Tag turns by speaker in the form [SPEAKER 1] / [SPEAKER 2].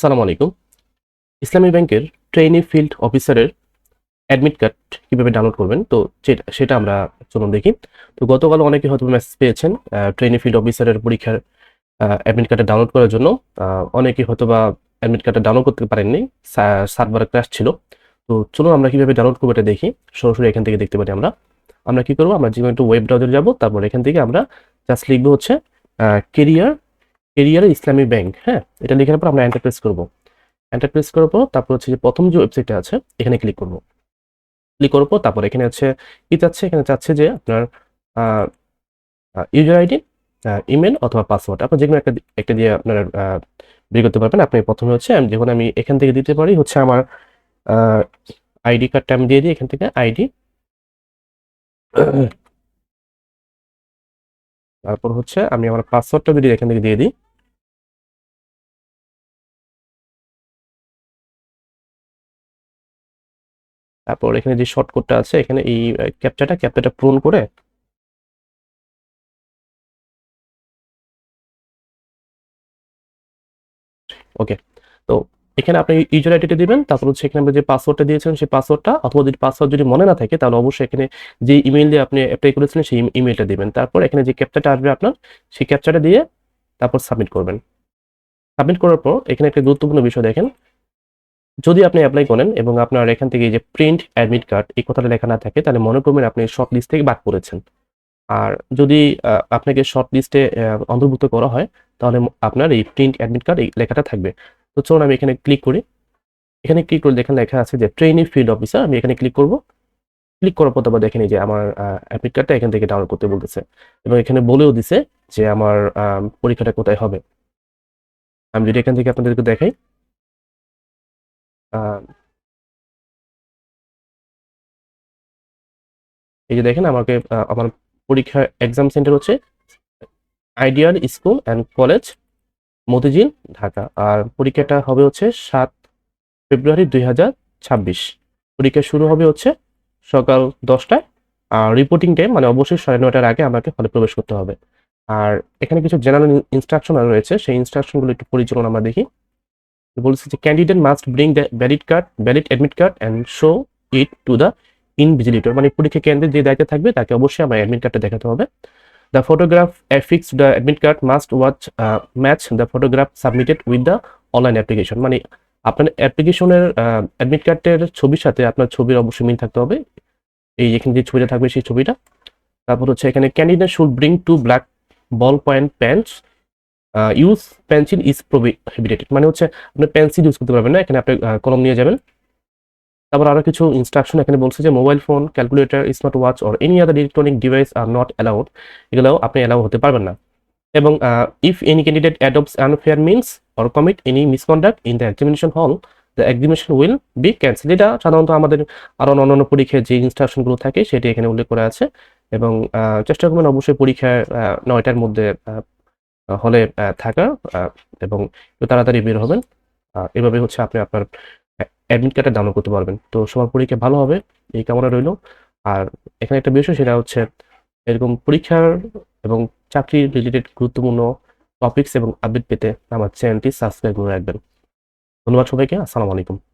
[SPEAKER 1] আসসালামু আলাইকুম। ইসলামী ব্যাংকের ট্রেনি ফিল্ড অফিসারের অ্যাডমিট কার্ড কীভাবে ডাউনলোড করবেন? তো সেটা আমরা চলুন দেখি। তো গতকাল অনেকে হয়তো মেসেজ পেয়েছেন ট্রেনি ফিল্ড অফিসারের পরীক্ষার অ্যাডমিট কার্ডটা ডাউনলোড করার জন্য। অনেকে হয়তো বা অ্যাডমিট কার্ডটা ডাউনলোড করতে পারেননি সার্ভার ক্র্যাশ ছিল। তো চলুন আমরা কীভাবে ডাউনলোড করব এটা দেখি। সরাসরি এখান থেকে দেখতে পারি আমরা। আমরা কি করব? আমরা যে একটু ওয়েব ব্রাউজারে যাব, তারপর এখান থেকে আমরা জাস্ট লিখব হচ্ছে কেরিয়ার কেরিয়ার ইসলামী ব্যাংক হ্যাঁ? এটা লেখার পর আমরা এন্টার প্রেস করব। এন্টার প্রেস করার পর তারপর হচ্ছে যে প্রথম যে ওয়েবসাইটটা আছে, এখানে ক্লিক করব। ক্লিক পর তারপর এখানে হচ্ছে কি চাচ্ছে? এখানে চাচ্ছে যে আপনার ইউজার আইডি ইমেল অথবা পাসওয়ার্ড আপনার যে কোনো একটা একটা দিয়ে আপনার বের করতে পারবেন। আপনি প্রথমে হচ্ছে আমি যখন আমি এখান থেকে দিতে পারি হচ্ছে আমার আইডি কার্ডটা আমি দিয়ে দিই এখান থেকে আইডি তারপর হচ্ছে আমি আমার পাসওয়ার্ডটা যদি এখান থেকে দিয়ে দিই। তারপর এখানে যে শর্টকাটটা আছে, এখানে এই ক্যাপচাটা ক্যাপচাটা পূরণ করে ওকে তো এখানে আপনি ইউজার আইডিটা দিবেন, তারপর হচ্ছে এখানে আপনি যে পাসওয়ার্ডটা দিয়েছেন সেই পাসওয়ার্ডটা অথবা যদি পাসওয়ার্ড যদি মনে না থাকে, তাহলে অবশ্যই এখানে যে ইমেল দিয়ে আপনি অ্যাপ্লাই করেছিলেন, সেই ইমেলটা দিবেন। তারপর এখানে যে ক্যাপচাটা আসবে আপনার, সেই ক্যাপচাটা দিয়ে তারপর সাবমিট করবেন। সাবমিট করার পর এখানে একটা গুরুত্বপূর্ণ বিষয় দেখেন যদি আপনি অ্যাপ্লাই করেন এবং আপনার এখান থেকে যে প্রিন্ট অ্যাডমিট কার্ড এই কথাটা লেখা না থাকে, তাহলে মনে করবেন আপনি শর্ট লিস্ট থেকে বাদ পড়েছেন। আর যদি আপনাকে শর্ট লিস্টে অন্তর্ভুক্ত করা হয়, তাহলে আপনার এই প্রিন্ট অ্যাডমিট কার্ড এই লেখাটা থাকবে। তো চলুন আমি এখানে ক্লিক করি। এখানে ক্লিক করে দেখেন লেখা আছে যে ট্রেনিং ফিল্ড অফিসার আমি এখানে ক্লিক করব। ক্লিক করার পর তারপর দেখেন যে আমার অ্যাডমিট কার্ডটা এখান থেকে ডাউনলোড করতে বলতেছে। এবং এখানে বলেও দিছে যে আমার পরীক্ষাটা কোথায় হবে। আমি যদি এখান থেকে আপনাদেরকে দেখাই। এই যে দেখেন আমাকে আমার পরীক্ষা এক্সাম সেন্টার হচ্ছে ideal school and college Motijheel, Dhaka. আর পরীক্ষাটা হবে হচ্ছে সাত ফেব্রুয়ারি দুই হাজার ছাব্বিশ। পরীক্ষা শুরু হবে হচ্ছে সকাল দশটায়। আর রিপোর্টিং টাইম মানে অবশ্যই সাড়ে নয়টার আগে আমাকে হলে প্রবেশ করতে হবে। আর এখানে কিছু জেনারেল ইনস্ট্রাকশন রয়েছে। সেই ইনস্ট্রাকশনগুলো একটু পরিচালনা আমরা দেখি। বলছে যে candidate must bring the valid card valid admit card and show it to the invigilator মানে পরীক্ষা কেন্দ্রে যে দায়িত্বে থাকবে তাকে অবশ্যই আমার অ্যাডমিট কার্ডটা দেখাতে হবে। The photograph affix the admit card must watch match the photograph submitted with the online application মানে আপনার অ্যাপ্লিকেশনের অ্যাডমিট কার্ডের ছবির সাথে আপনার ছবির অবশ্যই মিল থাকতে হবে। এই এখানে যে ছবিটা থাকবে সেই ছবিটা। তারপর হচ্ছে এখানে candidate should bring two black ball point pens use pencil is prohibited মানে হচ্ছে আপনি পেন্সিল ইউজ করতে পারবেন না, এখানে আপনি কলম নিয়ে যাবেন। তারপর আরও কিছু ইনস্ট্রাকশন এখানে বলছে যে mobile phone calculator smart watch or any other electronic device are not allowed এগুলো আপনি অ্যালাউ হতে পারবেন না। এবং if any candidate adopts unfair means or commit any misconduct in the examination hall the examination will be cancel এটা সাধারণত আমাদের আরও অন্যান্য পরীক্ষায় যে ইনস্ট্রাকশনগুলো থাকে, সেটি এখানে উল্লেখ করা আছে। এবং চেষ্টা করবেন অবশ্যই পরীক্ষায় নয়টার মধ্যে হলে থাকা এবং তাড়াতাড়ি বের হবেন। এভাবে হচ্ছে আপনি আপনার অ্যাডমিট কার্ডটা ডাউনলোড করতে পারবেন। তো সবার পরীক্ষা ভালো হবে, এই কামনা রইল। আর এখানে একটা বিষয়, সেটা হচ্ছে এরকম পরীক্ষার এবং চাকরি রিলেটেড গুরুত্বপূর্ণ টপিকস এবং আপডেট পেতে আমার চ্যানেলটি সাবস্ক্রাইব করে রাখবেন। ধন্যবাদ সবাইকে, আসসালামু আলাইকুম।